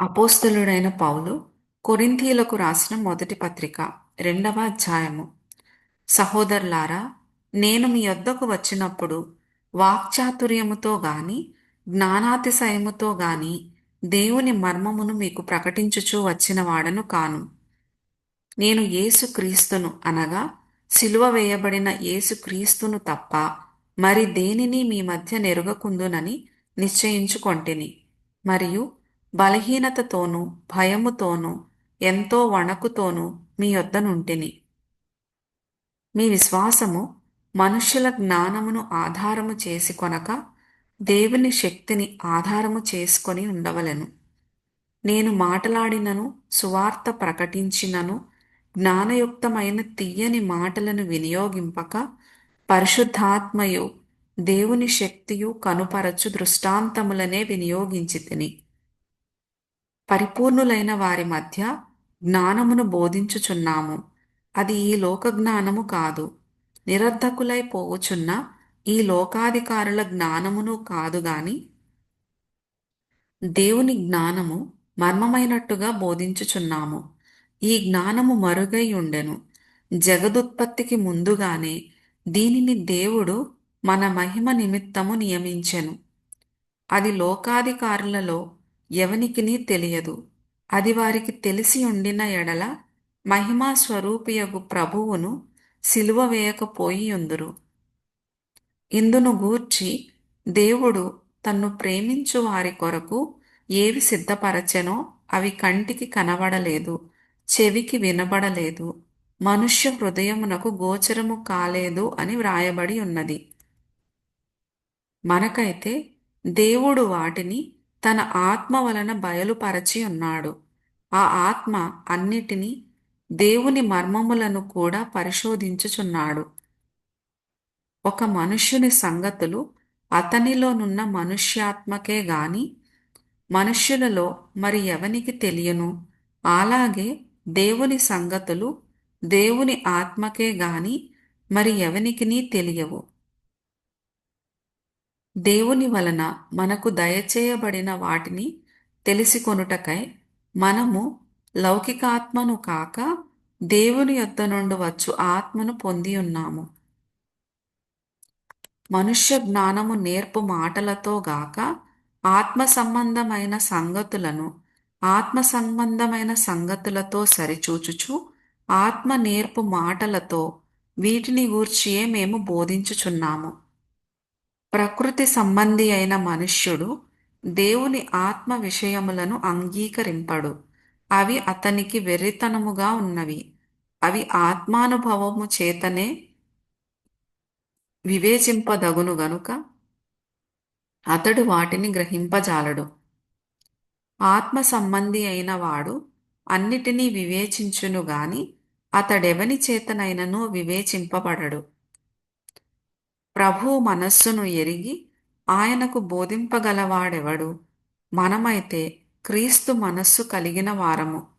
అపోస్తలుడైన పౌలు కొరింథీలకు రాసిన మొదటి పత్రిక రెండవ అధ్యాయము. సహోదరులారా నేను మీ యొద్దకు వచ్చినప్పుడు వాక్చాతుర్యముతో గాని జ్ఞానాతిశయముతో గాని దేవుని మర్మమును మీకు ప్రకటించుచూ వచ్చిన వాడను కాను. నేను యేసు క్రీస్తును అనగా సిలువ వేయబడిన యేసు క్రీస్తును తప్ప మరి దేనిని మీ మధ్య నెరుగకుందునని నిశ్చయించుకొంటిని. మరియు బలహీనతతోనూ భయముతోనూ ఎంతో వణకుతోనూ మీ యొద్ద నుంటిని మీ విశ్వాసము మనుష్యుల జ్ఞానమును ఆధారము చేసి కొనక దేవుని శక్తిని ఆధారము చేసుకొని ఉండవలెను. నేను మాటలాడినను సువార్త ప్రకటించినను జ్ఞానయుక్తమైన తీయని మాటలను వినియోగింపక పరిశుద్ధాత్మయు దేవుని శక్తియు కనుపరచు దృష్టాంతములనే వినియోగించి తిని. పరిపూర్ణులైన వారి మధ్య జ్ఞానమును బోధించుచున్నాము. అది ఈ లోక జ్ఞానము కాదు. నిరర్ధకులై పోవుచున్న ఈ లోకాధికారుల జ్ఞానమును కాదు గాని దేవుని జ్ఞానము మర్మమైనట్టుగా బోధించుచున్నాము. ఈ జ్ఞానము మరుగై ఉండెను. జగదుత్పత్తికి ముందుగానే దీనిని దేవుడు మన మహిమ నిమిత్తము నియమించెను. అది లోకాధికారులలో ఎవనికిని తెలియదు. అది వారికి తెలిసి ఉండిన ఎడల మహిమా స్వరూపియగు ప్రభువును సిలువ వేయకపోయి ఉందురు ఇందును గూర్చి దేవుడు తన్ను ప్రేమించు వారి కొరకు ఏవి సిద్ధపరచెనో అవి కంటికి కనబడలేదు చెవికి వినబడలేదు మనుష్య హృదయమునకు గోచరము కాలేదు అని వ్రాయబడి ఉన్నది. మనకైతే దేవుడు వాటిని తన ఆత్మ వలన బయలుపరచి ఉన్నాడు. ఆ ఆత్మ అన్నిటినీ దేవుని మర్మములను కూడా పరిశోధించుచున్నాడు. ఒక మనుష్యుని సంగతులు అతనిలోనున్న మనుష్యాత్మకే గాని మనుష్యులలో మరి ఎవనికి తెలియను? అలాగే దేవుని సంగతులు దేవుని ఆత్మకే గాని మరి ఎవనికినీ తెలియవు. దేవుని వలన మనకు దయచేయబడిన వాటిని తెలిసికొనుటకై మనము లౌకికాత్మను కాక దేవుని యొద్ద నుండి వచ్చు ఆత్మను పొంది ఉన్నాము. మనుష్య జ్ఞానము నేర్పు మాటలతో గాక ఆత్మ సంబంధమైన సంగతులను ఆత్మ సంబంధమైన సంగతులతో సరిచూచుచు ఆత్మ నేర్పు మాటలతో వీటిని గూర్చియే మేము బోధించుచున్నాము. ప్రకృతి సంబంధి అయిన మనుష్యుడు దేవుని ఆత్మ విషయములను అంగీకరింపడు. అవి అతనికి వెర్రితనముగా ఉన్నవి. అవి ఆత్మానుభవము చేతనే వివేచింపదగును గనుక అతడు వాటిని గ్రహింపజాలడు. ఆత్మ సంబంధి అయిన వాడు అన్నిటినీ వివేచించును గాని అతడెవని చేతనైనను వివేచింపబడడు. ప్రభువు మనస్సును ఎరిగి ఆయనకు బోధింపగలవాడెవడు? మనమైతే క్రీస్తు మనస్సు కలిగిన వారము.